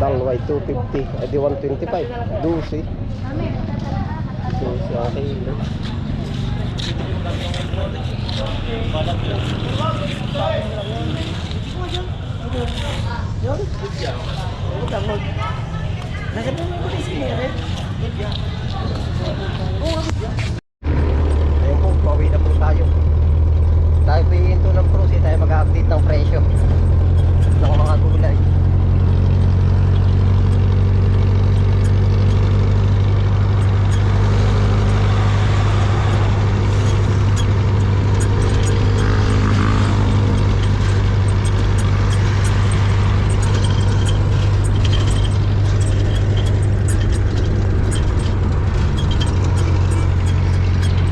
Dalawa ay 250. Ay di 125. 12. 12 ang kilo. Ayun po, bawi na po tayo. Tayo po hihinto ng prusi, tayo mag-update ng presyo ng mga gulay.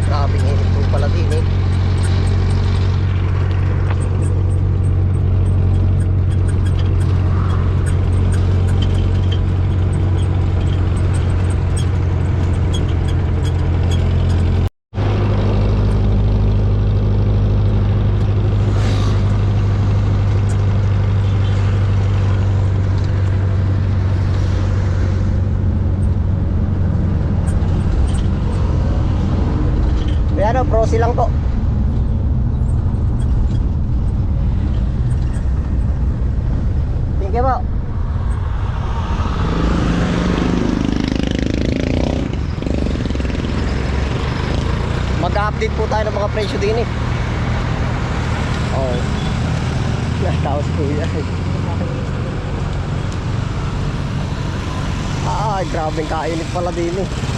Grabing init po pala din eh. May ano, prosi lang po. Thank you po. Mag-update po tayo ng mga presyo din eh. Oh. Nataos po yan. Ah, grabe kainit pala din eh.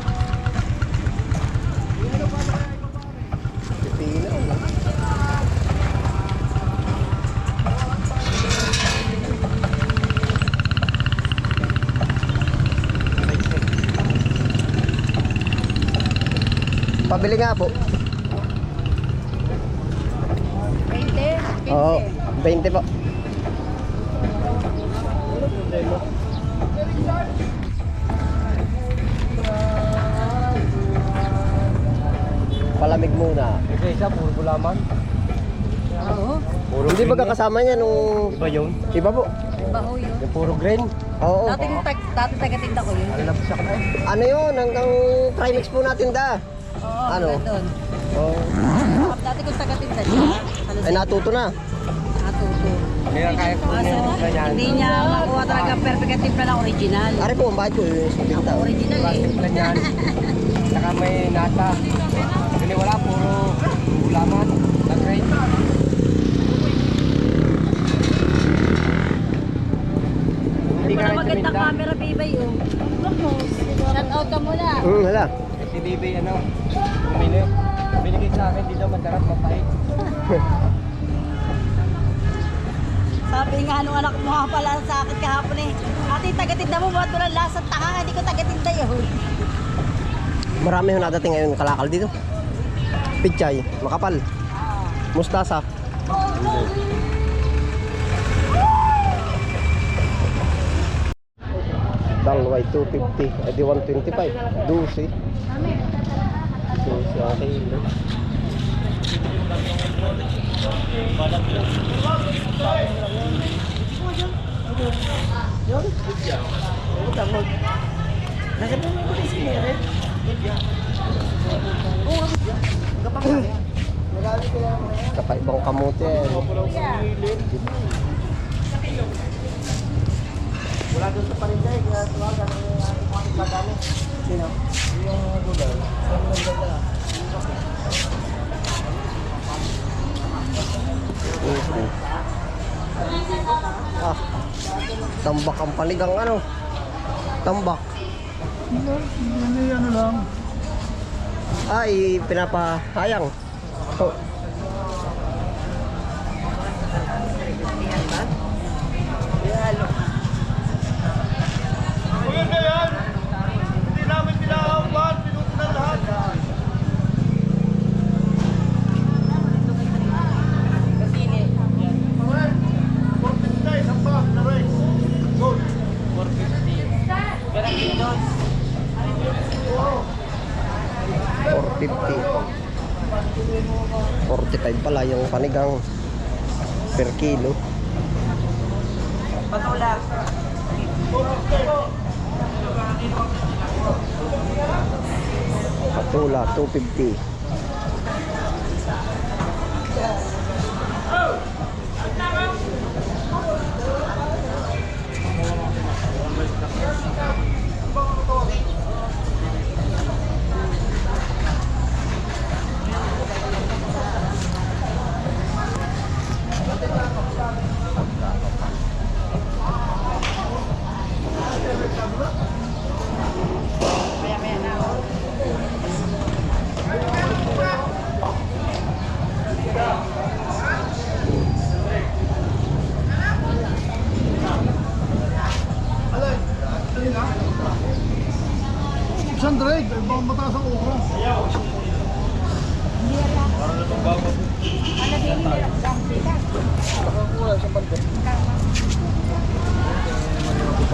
Pabili nga po. 20? Oo, 20 po. Palamig muna. Kasi isa, puro gulaman. Oo. Puro Hindi ba green kasama niya nung. Iba yun. iba po? Baho yun. Yung puro green. Oo. Dati dati tagatinda ko yun. Ka Ano yun? Hanggang Primex po natin da. Oo, Ano? doon. Oo. Dati kong tagatinda siya. Sa Ay natuto na. Natuto. Kaya kaya ko Kaso, yung ganyan. hindi niya makuha talaga perfect ang timpla ng original. Ari po, bakit po yung sa binta? Original eh. Plastic lang yan. Saka may nata. Kasi wala, puro gulaman. Na green. Hindi Wala ka rin magandang tuminda. camera, baby. Oh. Shout out ka muna. Hmm, hala. Eh, Si Bibi, ano, bumili. Binigay sa akin dito, madarap, mapait. Sabi nga nung anak mo nga pala sa akin kahapon eh. Ate, tagatinda mo ba ito lang lasang tanga? Hindi ko tagatinda yun. Marami yung nadating ngayon kalakal dito. Pichay, makapal, mustasa. Dalaway 250, ay di 125, 12. 12 ang kilo. Kakaibang kamote. Wala doon sa parinday, kaya tuwagan ang ating mga. Sino? Yung gulay. Saan? Mhm. Ah, tambak ang panigang ano? Tambak. Hindi, ano lang. Ay, pinapahayang. Oh. 450 45 pala yung panigang per kilo. Patulak patula 250 Sandra, eh, baka mataas ang okra.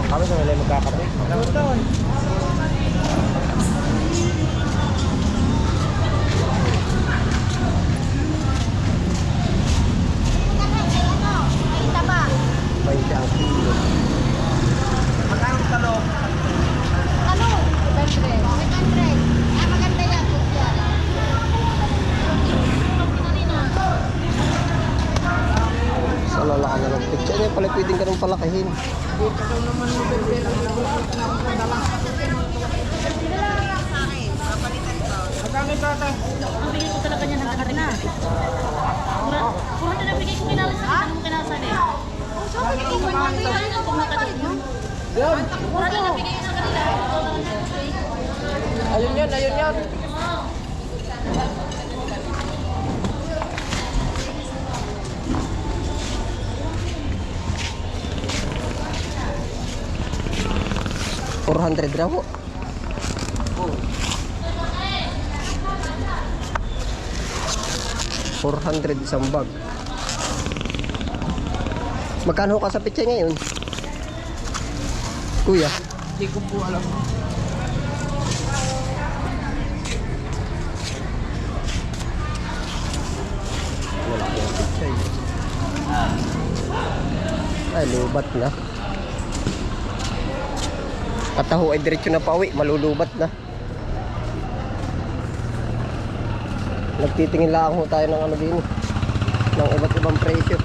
Kami sa nila magkakape. Kita Sa lalaki na ng picture. Ano pala pwedeng ganun palakihin? Magkano ito ate? Ang bigay ko talaga niya ng ano na. Kung ano na bigay ko kinalasan, ha? anong kinalasan eh? Sabi ko, Kung nakadap yun. Mura na nabigay ko sa kanila. Ayun yun, ayun yun. Four hundred raw po. Four hundred isang bag. Magkano ka sa pitche ngayon? Kuya, Hindi ko po alam. wala yung pitche. Ay, lubat na. Kataho ay diretso na pauwi, malulubat na. Nagtitingin lang ho tayo ng ano din, ng iba't ibang presyo.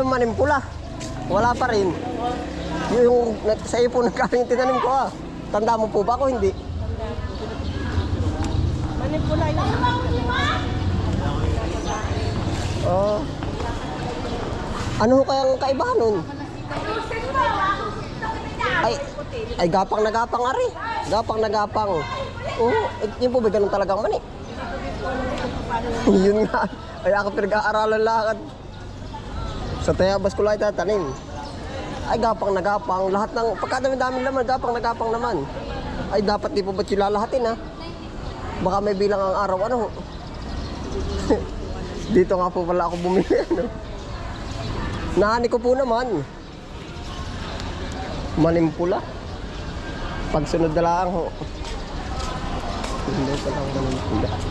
Kayong manimpula. Wala pa rin. Yung sa iyo po nagkaling tinanim ko ah. Tanda mo po ba ako hindi? Manipula yun. Oo. Ano ho kayang kaibahan nun? Ay, ay gapang na gapang ari. Gapang na gapang. Oo, eh, yun po ba ganun talagang mani? yun nga. Ay ako pinag-aaralan lakad. Sa Tayabas ko lang itatanim. Ay gapang na gapang. Lahat ng, pagkadami-daming laman, gapang na gapang naman. Ay dapat di po ba't yung lalahatin ha? Baka may bilang ang araw ano. Dito nga po pala ako bumili ano. Nahani ko po naman. Manimpula. Pagsunod na lang ho. Hindi pa lang manimpula.